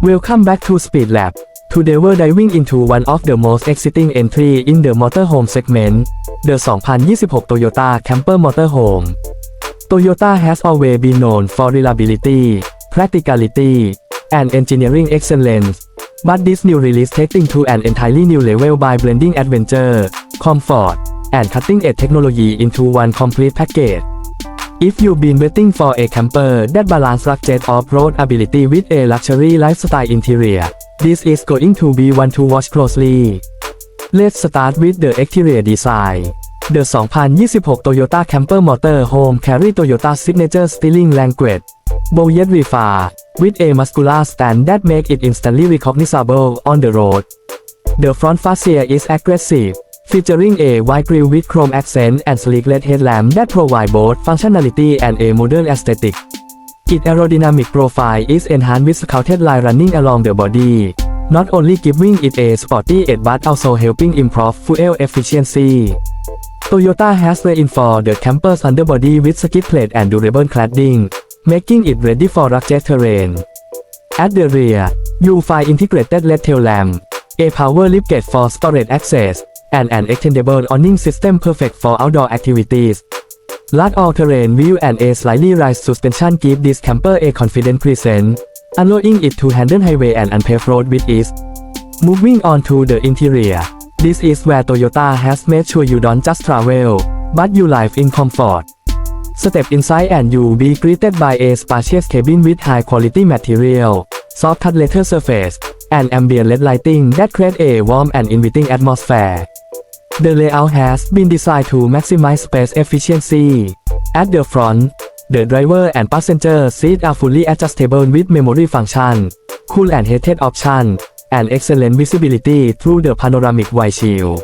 Welcome back to Speed Lab. Today we're diving into one of the most exciting entry in the motorhome segment, the 2026 Toyota Camper Motorhome. Toyota has always been known for reliability, practicality, and engineering excellence. But this new release takes taking to an entirely new level by blending adventure, comfort, and cutting-edge technology into one complete package. If you've been waiting for a camper that balance rugged off-road ability with a luxury lifestyle interior, this is going to be one to watch closely. Let's start with the exterior design. The 2026 Toyota Camper Motor Home carry Toyota signature styling language, bold yet refined, with a muscular stand that make it instantly recognizable on the road. The front fascia is aggressive, featuring a wide grille with chrome accent and sleek LED headlamp that provide both functionality and a modern aesthetic. Its aerodynamic profile is enhanced with sculpted line running along the body, not only giving it a sporty edge but also helping improve fuel efficiency. Toyota has reinforced the camper's underbody with skid plate and durable cladding, making it ready for rugged terrain. At the rear, you find integrated LED tail lamp, a power liftgate for storage access, and an extendable awning system perfect for outdoor activities. Large all-terrain wheel and a slightly raised suspension give this camper a confident presence, allowing it to handle highway and unpaved road with ease. Moving on to the interior, this is where Toyota has made sure you don't just travel, but you live in comfort. Step inside and you'll be greeted by a spacious cabin with high quality material, soft touch leather surface, and ambient LED lighting that create a warm and inviting atmosphere. The layout has been designed to maximize space efficiency. At the front, the driver and passenger seats are fully adjustable with memory function, cool and heated option, and excellent visibility through the panoramic windshield.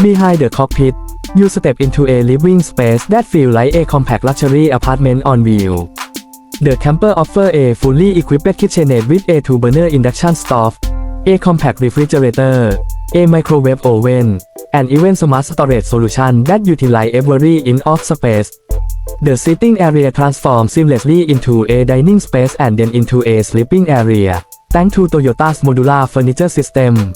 Behind the cockpit, you step into a living space that feels like a compact luxury apartment on wheel. The camper offers a fully equipped kitchenette with a two-burner induction stove, a compact refrigerator, a microwave oven, and even smart storage solution that utilize every inch of space. The sitting area transforms seamlessly into a dining space and then into a sleeping area, thanks to Toyota's modular furniture system.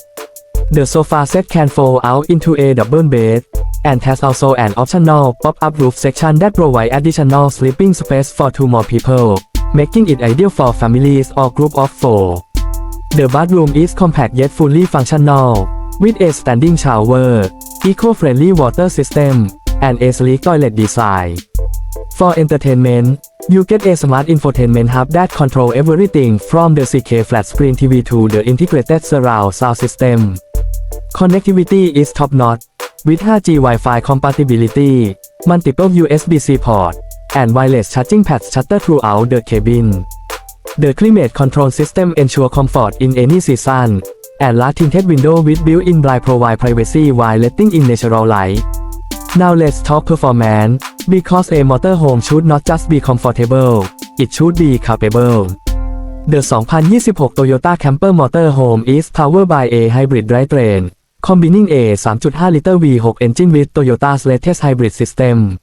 The sofa set can fold out into a double bed, and has also an optional pop-up roof section that provides additional sleeping space for two more people, making it ideal for families or group of four. The bathroom is compact yet fully functional, with a standing shower, eco-friendly water system, and a sleek toilet design. For entertainment, you get a smart infotainment hub that control everything from the 4K flat screen TV to the integrated surround sound system. Connectivity is top-notch, with 5G Wi-Fi compatibility, multiple USB-C port, and wireless charging pads shutter throughout the cabin. The climate control system ensure comfort in any season, and large tinted window with built-in blind provide privacy while letting in natural light. Now let's talk performance, because a motorhome should not just be comfortable, it should be capable. The 2026 Toyota Camper Motorhome is powered by a hybrid drivetrain, combining a 3.5-liter V6 engine with Toyota's latest hybrid system.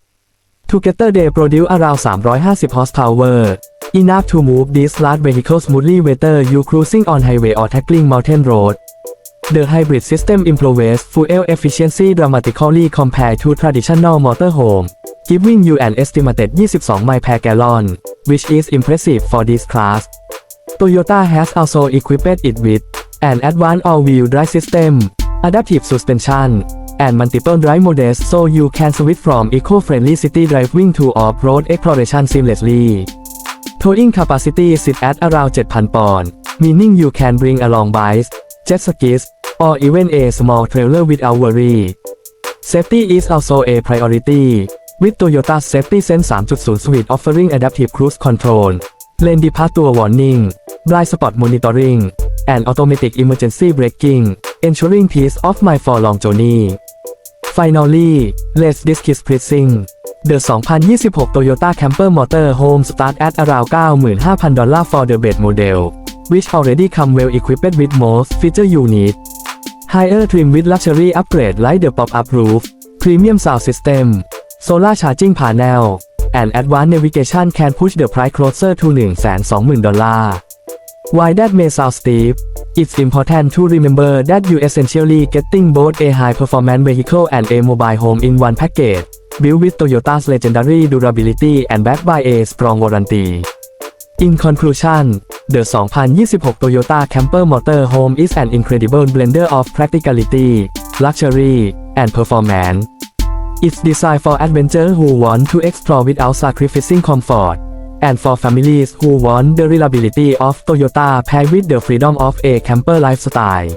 Together they produce around 350 horsepower, enough to move this large vehicle smoothly whether you cruising on highway or tackling mountain road. The hybrid system improves fuel efficiency dramatically compared to traditional motorhome, giving you an estimated 22 miles per gallon, which is impressive for this class. Toyota has also equipped it with an advanced all-wheel drive system, adaptive suspension, and multiple drive modes so you can switch from eco-friendly city driving to off-road exploration seamlessly. Towing capacity sit at around 7,000 pounds, meaning you can bring along bikes, jet skis, or even a small trailer without worry. Safety is also a priority, with Toyota's Safety Sense 3.0 suite offering adaptive cruise control, lane departure warning, blind spot monitoring, and automatic emergency braking, ensuring peace of mind for long journey. Finally, let's discuss pricing. The 2026 Toyota Camper Motor Home start at around 95,000 dollars for the base model, which already come well equipped with most feature you need. Higher trim with luxury upgrade like the pop-up roof, premium sound system, solar charging panel, and advanced navigation can push the price closer to 120,000 dollars. While that may sound steep, it's important to remember that you essentially getting both a high performance vehicle and a mobile home in one package, built with Toyota's legendary durability and backed by a strong warranty. In conclusion, the 2026 Toyota Camper Motorhome is an incredible blender of practicality, luxury, and performance. It's designed for adventurers who want to explore without sacrificing comfort, and for families who want the reliability of Toyota paired with the freedom of a camper lifestyle.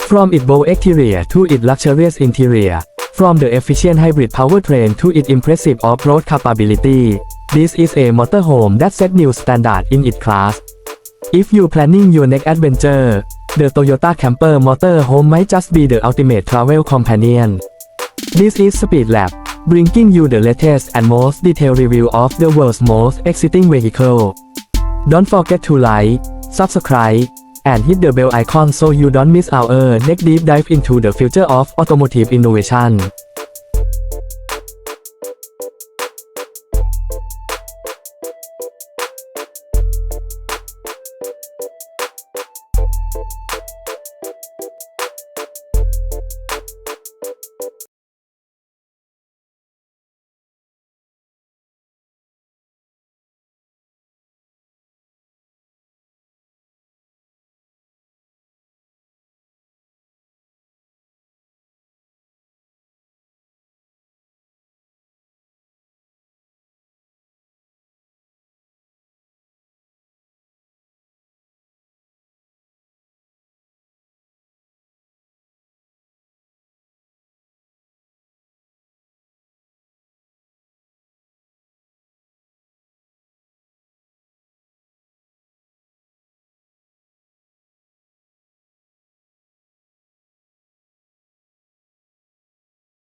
From its bold exterior to its luxurious interior, from the efficient hybrid powertrain to its impressive off-road capability, this is a motorhome that set new standard in its class. If you're planning your next adventure, the Toyota Camper Motorhome might just be the ultimate travel companion. This is Speed Lab, bringing you the latest and most detailed review of the world's most exciting vehicle. Don't forget to like, subscribe, and hit the bell icon so you don't miss our next deep dive into the future of automotive innovation.